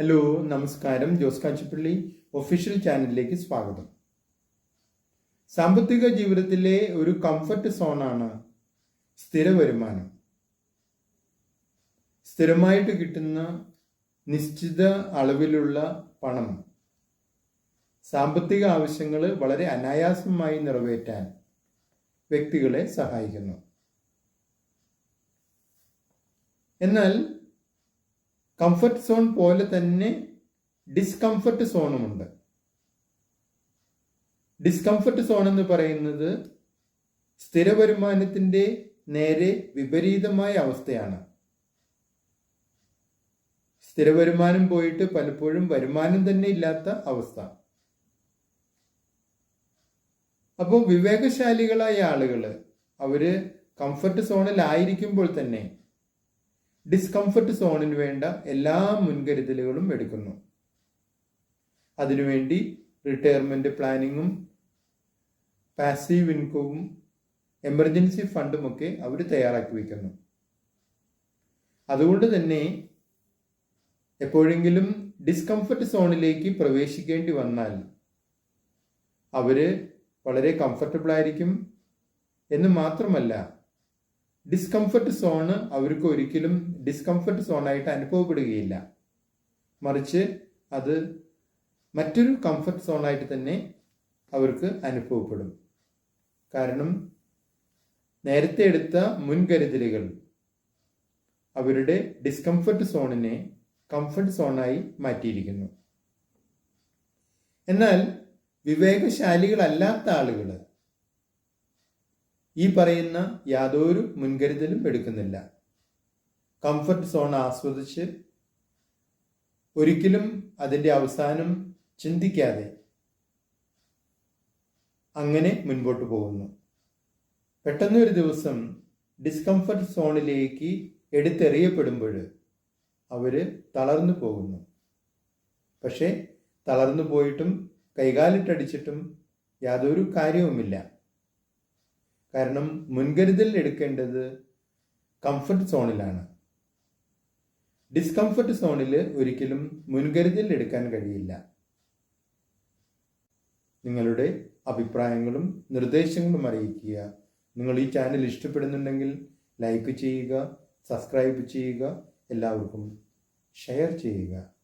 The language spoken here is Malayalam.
ഹലോ നമസ്കാരം. ജോസ് കാച്ചിപ്പള്ളി ഒഫീഷ്യൽ ചാനലിലേക്ക് സ്വാഗതം. സാമ്പത്തിക ജീവിതത്തിലെ ഒരു കംഫർട്ട് സോണാണ് സ്ഥിര വരുമാനം. സ്ഥിരമായിട്ട് കിട്ടുന്ന നിശ്ചിത അളവിലുള്ള പണം സാമ്പത്തിക ആവശ്യങ്ങൾ വളരെ അനായാസമായി നിറവേറ്റാൻ വ്യക്തികളെ സഹായിക്കുന്നു. എന്നാൽ കംഫർട്ട് സോൺ പോലെ തന്നെ ഡിസ്കംഫർട്ട് സോണുമുണ്ട് ഡിസ്കംഫർട്ട് സോൺ എന്ന് പറയുന്നത് സ്ഥിര വരുമാനത്തിന്റെ നേരെ വിപരീതമായ അവസ്ഥയാണ്. സ്ഥിര വരുമാനം പോയിട്ട് പലപ്പോഴും വരുമാനം തന്നെ ഇല്ലാത്ത അവസ്ഥ. അപ്പോൾ വിവേകശാലികളായ ആളുകൾ അവർ കംഫർട്ട് സോണിലായിരിക്കുമ്പോൾ തന്നെ ഡിസ്കംഫർട്ട് സോണിന് വേണ്ട എല്ലാ മുൻകരുതലുകളും എടുക്കുന്നു. അതിനുവേണ്ടി റിട്ടയർമെന്റ് പ്ലാനിങ്ങും പാസീവ് ഇൻകവും എമർജൻസി ഫണ്ടുമൊക്കെ അവർ തയ്യാറാക്കി വയ്ക്കുന്നു അതുകൊണ്ട് തന്നെ എപ്പോഴെങ്കിലും ഡിസ്കംഫർട്ട് സോണിലേക്ക് പ്രവേശിക്കേണ്ടി വന്നാൽ അവർ വളരെ കംഫർട്ടബിൾ ആയിരിക്കും എന്ന് മാത്രമല്ല ഡിസ്കംഫർട്ട് സോണ് അവർക്ക് ഒരിക്കലും ഡിസ്കംഫർട്ട് സോണായിട്ട് അനുഭവപ്പെടുകയില്ല. മറിച്ച് അത് മറ്റൊരു കംഫർട്ട് സോണായിട്ട് തന്നെ അവർക്ക് അനുഭവപ്പെടും. കാരണം നേരത്തെ എടുത്ത മുൻകരുതലുകൾ അവരുടെ ഡിസ്കംഫർട്ട് സോണിനെ കംഫർട്ട് സോണായി മാറ്റിയിരിക്കുന്നു. എന്നാൽ വിവേകശാലികളല്ലാത്ത ആളുകൾ ഈ പറയുന്ന യാതൊരു മുൻകരുതലും എടുക്കുന്നില്ല. കംഫർട്ട് സോൺ ആസ്വദിച്ച് ഒരിക്കലും അതിന്റെ അവസാനം ചിന്തിക്കാതെ അങ്ങനെ മുൻപോട്ട് പോകുന്നു. പെട്ടെന്ന് ഒരു ദിവസം ഡിസ്കംഫർട്ട് സോണിലേക്ക് എടുത്തെറിയപ്പെടുമ്പോൾ അവർ തളർന്നു പോകുന്നു. പക്ഷേ തളർന്നു പോയിട്ടും കൈകാലിട്ടടിച്ചിട്ടും യാതൊരു കാര്യവുമില്ല. കാരണം മുൻകരുതൽ എടുക്കേണ്ടത് കംഫർട്ട് സോണിലാണ് ഡിസ്കംഫർട്ട് സോണിൽ ഒരിക്കലും മുൻകരുതൽ എടുക്കാൻ കഴിയില്ല. നിങ്ങളുടെ അഭിപ്രായങ്ങളും നിർദ്ദേശങ്ങളും അറിയിക്കുക. നിങ്ങൾ ഈ ചാനൽ ഇഷ്ടപ്പെടുന്നുണ്ടെങ്കിൽ ലൈക്ക് ചെയ്യുക സബ്സ്ക്രൈബ് ചെയ്യുക എല്ലാവർക്കും ഷെയർ ചെയ്യുക.